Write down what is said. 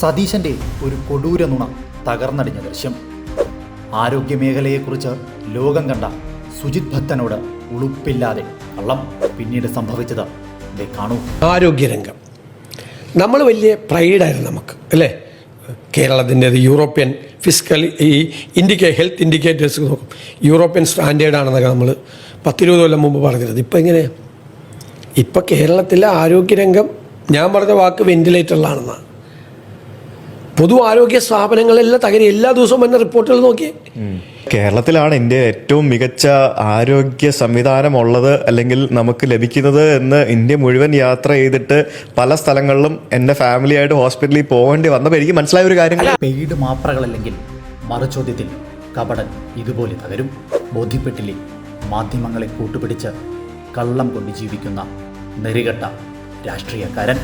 സതീശന്റെ ഒരു കൊടൂര നുണ തകർന്നടിഞ്ഞ ദൃശ്യം. ആരോഗ്യമേഖലയെക്കുറിച്ച് ലോകം കണ്ട സുജിത് ഭക്തനോട് ഉളുപ്പില്ലാതെ കള്ളം പിന്നീട് സംഭവിച്ചത് കാണൂ. ആരോഗ്യരംഗം. നമ്മൾ വലിയ പ്രൈഡായിരുന്നു നമുക്ക് അല്ലേ? കേരളത്തിന്റെത് യൂറോപ്യൻ ഫിസിക്കൽ ഈ ഇൻഡിക്കേ ഹെൽത്ത് ഇൻഡിക്കേറ്റേഴ്സ് നോക്കും. യൂറോപ്യൻ സ്റ്റാൻഡേർഡാണെന്നൊക്കെ നമ്മൾ പത്തിരുപത് കൊല്ലം മുമ്പ് പറഞ്ഞിരുന്നത് ഇപ്പം എങ്ങനെയാണ് ഇപ്പം കേരളത്തിലെ ആരോഗ്യരംഗം ഞാൻ പറഞ്ഞ വാക്ക് വെന്റിലേറ്ററിലാണെന്നാണ് പൊതു ആരോഗ്യ സ്ഥാപനങ്ങളെല്ലാം തകരി എല്ലാ ദിവസവും വന്ന റിപ്പോർട്ടുകൾ നോക്കിയേ കേരളത്തിലാണ് ഇന്ത്യ ഏറ്റവും മികച്ച ആരോഗ്യ സംവിധാനം ഉള്ളത് അല്ലെങ്കിൽ നമുക്ക് ലഭിക്കുന്നത് എന്ന് ഇന്ത്യ മുഴുവൻ യാത്ര ചെയ്തിട്ട് പല സ്ഥലങ്ങളിലും എന്റെ ഫാമിലിയായിട്ട് ഹോസ്പിറ്റലിൽ പോകേണ്ടി വന്നപ്പോൾ എനിക്ക് മനസ്സിലായ ഒരു കാര്യം പെയ്ഡ് മാപ്രകളല്ലെങ്കിൽ മറുചോദ്യത്തിൽ കപടൻ ഇതുപോലെ തകരും. ബോധ്യപ്പെട്ടില്ലേ? മാധ്യമങ്ങളെ കൂട്ടുപിടിച്ച് കള്ളം കൊണ്ട് ജീവിക്കുന്ന നെറികെട്ട രാഷ്ട്രീയക്കാരൻ.